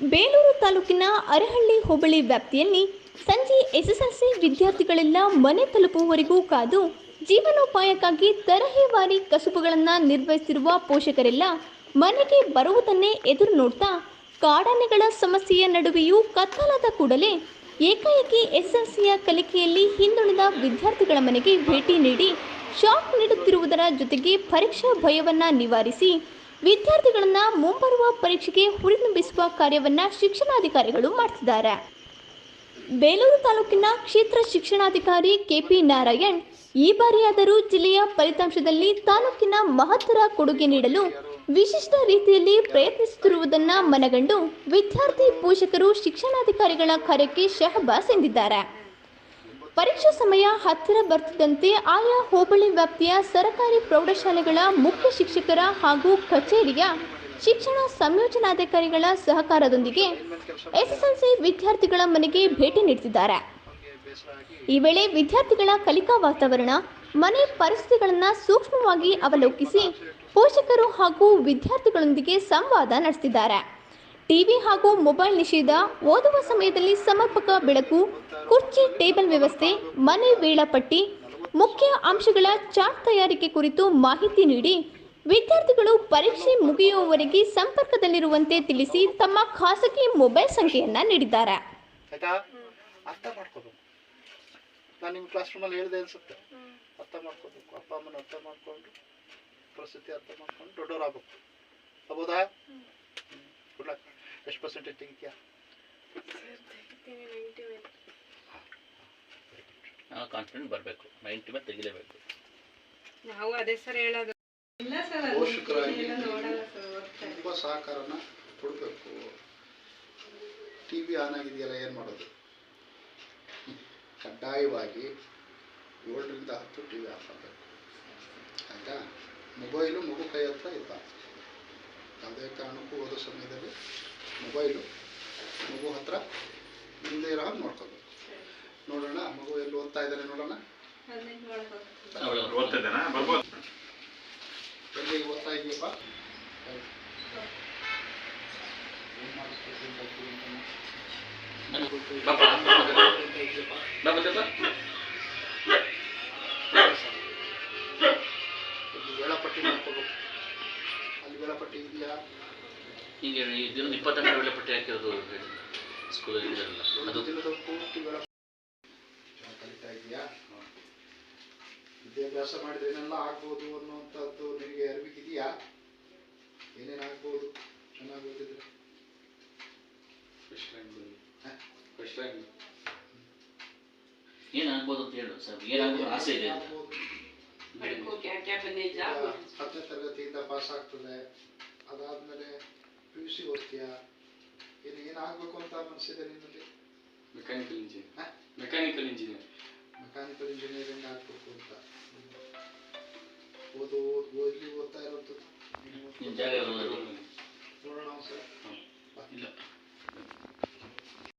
ಬೇಲೂರು ತಾಲೂಕಿನ ಅರಹಳ್ಳಿ ಹೋಬಳಿ ವ್ಯಾಪ್ತಿಯಲ್ಲಿ ಸಂಜೆ ಎಸ್ಎಸ್ಎಲ್ಸಿ ವಿದ್ಯಾರ್ಥಿಗಳೆಲ್ಲ ಮನೆ ತಲುಪುವವರೆಗೂ ಕಾದು ಜೀವನೋಪಾಯಕ್ಕಾಗಿ ತರಹೇವಾರಿ ಕಸುಬುಗಳನ್ನು ನಿರ್ವಹಿಸಿರುವ ಪೋಷಕರೆಲ್ಲ ಮನೆಗೆ ಬರುವುದನ್ನೇ ಎದುರು ನೋಡ್ತಾ ಕಾಡಾನೆಗಳ ಸಮಸ್ಯೆಯ ನಡುವೆಯೂ ಕತ್ತಲಾದ ಕೂಡಲೇ ಏಕಾಏಕಿ ಎಸ್ಎಸ್ಎಲ್ಸಿಯ ಕಲಿಕೆಯಲ್ಲಿ ಹಿಂದುಳಿದ ವಿದ್ಯಾರ್ಥಿಗಳ ಮನೆಗೆ ಭೇಟಿ ನೀಡಿ ಶಾಕ್ ನೀಡುತ್ತಿರುವುದರ ಜೊತೆಗೆ ಪರೀಕ್ಷಾ ಭಯವನ್ನು ನಿವಾರಿಸಿ ವಿದ್ಯಾರ್ಥಿಗಳನ್ನ ಮುಂಬರುವ ಪರೀಕ್ಷೆಗೆ ಹುರಿದುಂಬಿಸುವ ಕಾರ್ಯವನ್ನ ಶಿಕ್ಷಣಾಧಿಕಾರಿಗಳು ಮಾಡ್ತಿದ್ದಾರೆ. ಬೇಲೂರು ತಾಲೂಕಿನ ಕ್ಷೇತ್ರ ಶಿಕ್ಷಣಾಧಿಕಾರಿ ಕೆಪಿ ನಾರಾಯಣ್, ಈ ಬಾರಿಯಾದರೂ ಜಿಲ್ಲೆಯ ಫಲಿತಾಂಶದಲ್ಲಿ ತಾಲೂಕಿನ ಮಹತ್ತರ ಕೊಡುಗೆ ನೀಡಲು ವಿಶಿಷ್ಟ ರೀತಿಯಲ್ಲಿ ಪ್ರಯತ್ನಿಸುತ್ತಿರುವುದನ್ನ ಮನಗಂಡು ವಿದ್ಯಾರ್ಥಿ ಪೋಷಕರು ಶಿಕ್ಷಣಾಧಿಕಾರಿಗಳ ಕಾರ್ಯಕ್ಕೆ ಶಹಬಾಸ್ ಎಂದಿದ್ದಾರೆ. ಪರೀಕ್ಷಾ ಸಮಯ ಹತ್ತಿರ ಬರ್ತಿದ್ದಂತೆ ಆಯಾ ಹೋಬಳಿ ವ್ಯಾಪ್ತಿಯ ಸರಕಾರಿ ಪ್ರೌಢಶಾಲೆಗಳ ಮುಖ್ಯ ಶಿಕ್ಷಕರ ಹಾಗೂ ಕಚೇರಿಯ ಶಿಕ್ಷಣ ಸಂಯೋಜನಾಧಿಕಾರಿಗಳ ಸಹಕಾರದೊಂದಿಗೆ ಎಸ್ಎಸ್ಎಲ್ಸಿ ವಿದ್ಯಾರ್ಥಿಗಳ ಮನೆಗೆ ಭೇಟಿ ನೀಡುತ್ತಿದ್ದಾರೆ. ಈ ವೇಳೆ ವಿದ್ಯಾರ್ಥಿಗಳ ಕಲಿಕಾ ವಾತಾವರಣ, ಮನೆ ಪರಿಸ್ಥಿತಿಗಳನ್ನು ಸೂಕ್ಷ್ಮವಾಗಿ ಅವಲೋಕಿಸಿ ಪೋಷಕರು ಹಾಗೂ ವಿದ್ಯಾರ್ಥಿಗಳೊಂದಿಗೆ ಸಂವಾದ ನಡೆಸಿದ್ದಾರೆ ಟಿವಿ ಹಾಗೂ ಮೊಬೈಲ್ ನಿಷೇಧ ಓದುವ ಸಮಯದಲ್ಲಿ ಸಮರ್ಪಕ ಬೆಳಕು ಕುರ್ಚಿ ಟೇಬಲ್ ವ್ಯವಸ್ಥೆ ಮನೆ ವೇಳಾಪಟ್ಟಿ ಮುಖ್ಯ ಅಂಶಗಳ ಚಾರ್ಟ್ ತಯಾರಿಕೆ ಕುರಿತು ಮಾಹಿತಿ ನೀಡಿ ವಿದ್ಯಾರ್ಥಿಗಳು ಪರೀಕ್ಷೆ ಮುಗಿಯುವವರೆಗೆ ಸಂಪರ್ಕದಲ್ಲಿರುವಂತೆ ತಿಳಿಸಿ ತಮ್ಮ ಖಾಸಗಿ ಮೊಬೈಲ್ ಸಂಖ್ಯೆಯನ್ನ ನೀಡಿದ್ದಾರೆ. ಅರ್ಥ ಮಾಡ್ಕೋಬೇಕು. ನಾನು ನಿಮ್ಮ ಕ್ಲಾಸ್ ರೂಮಲ್ಲಿ ಹೇಳಿದೆ ಅನ್ಸುತ್ತೆ. ಅರ್ಥ ಮಾಡ್ಕೋಬೇಕು. ಅಪ್ಪ ಅಮ್ಮನ ಅರ್ಥ ಮಾಡ್ಕೊಂಡು ಪರಿಸ್ಥಿತಿ ಅರ್ಥ ಮಾಡ್ಕೊಂಡು ದೊಡ್ಡವರಾಗಬೇಕು. ಹೌದಾ ಎಷ್ಟು ಪರ್ಸೆಂಟೇಜ್ ತೆಗಿತೀಯಾ ನಾವು ಕಾನ್ಫಿಡೆಂಟ್ ಬರಬೇಕು ನೈಂಟಿ ಮೇಲೆ ತೆಗಿಲೇಬೇಕು. ನಾವು ಅದೇ ಸರ್ ಹೇಳೋದು. ಇಲ್ಲ ಪೋಷಕರಾಗಿ ನೋಡಲ್ಲ ಸರ್ ಓದ್ತಾರೆ ತುಂಬ ಸಹಕಾರನ ಕೊಡಬೇಕು. ಟಿ ವಿ ಆನ್ ಆಗಿದೆಯಲ್ಲ ಏನು ಮಾಡೋದು? ಕಡ್ಡಾಯವಾಗಿ ಏಳರಿಂದ ಹತ್ತು ಟಿ ವಿ ಆಫ್ ಆಗಬೇಕು ಆಯಿತಾ? ಮೊಬೈಲು ಮಗು ಕೈ ಹತ್ರ ಇರಬಾರ್ದು ಯಾವುದೇ ಕಾರಣಕ್ಕೂ ಓದೋ ಸಮಯದಲ್ಲಿ ಮೊಬೈಲು ಮಗು ಹತ್ರ ಮುಂದೆ ಇರೋ ಹಾಗೆ ನೋಡ್ಕೋಬೇಕು. ನೋಡೋಣ ಮಗು ಎಲ್ಲಿ ಓದ್ತಾ ಇದ್ದಾನೆ ನೋಡೋಣ. ಎಲ್ಲಿ ಓದ್ತಾ ಇದೆಯಪ್ಪ? ವೇಳಾಪಟ್ಟಿ ಮಾಡ್ಕೋಬೇಕು. ಅಲ್ಲಿ ವೇಳಾಪಟ್ಟಿ ಇದೆಯಾ? ಈಗ ಈ ದಿನದ ಇಪ್ಪತ್ತೆಂಟು ವೇಳೆ ಪಟ್ಟಿ ಹಾಕಿರೋದು ಸ್ಕೂಲಲ್ಲಿ ಅದು? ವೇಳಾಪಟ್ಟಿ ಕಲಿತಾ ಇದೆಯಾ ವಿದ್ಯಾಭ್ಯಾಸ ಮಾಡಿದ್ರೆ ಏನೆಲ್ಲ ಆಗ್ಬೋದು ಅನ್ನುವಂಥದ್ದು ನಿಮಗೆ ಅರಿವಿಗಿದೆಯಾ? ಏನೇನು ಆಗ್ಬೋದು? ಚೆನ್ನಾಗಿ ಓದಿದ್ರೆ. ರ್ಯಾಂಕ್ ಏನಾಗ್ಬೋದು ಅಂತ ಹೇಳು ಸರ್ ಏನಾಗ್ಬೋದು ಆಸೆ ಇದೆ ಹತ್ತನೇ ತರಗತಿಯಿಂದ ಪಾಸ್ ಆಗ್ತದೆ. ಪಿ ಯು ಸಿ ಓದ್ತೀಯಾ ಏನು ಏನಾಗಬೇಕು ಅಂತ ಮನಸ್ಸಿದೆ ನಿನ್ನಲ್ಲಿ ಮೆಕ್ಯಾನಿಕಲ್ ಇಂಜಿನಿಯರ್ ಹ? ಮೆಕ್ಯಾನಿಕಲ್ ಇಂಜಿನಿಯರ್ ಮೆಕ್ಯಾನಿಕಲ್ ಇಂಜಿನಿಯರಿಂಗ್ ಆಗಬೇಕು ಅಂತ ಓದು ಓದ್ ಓದ್ಲಿ ಓದ್ತಾ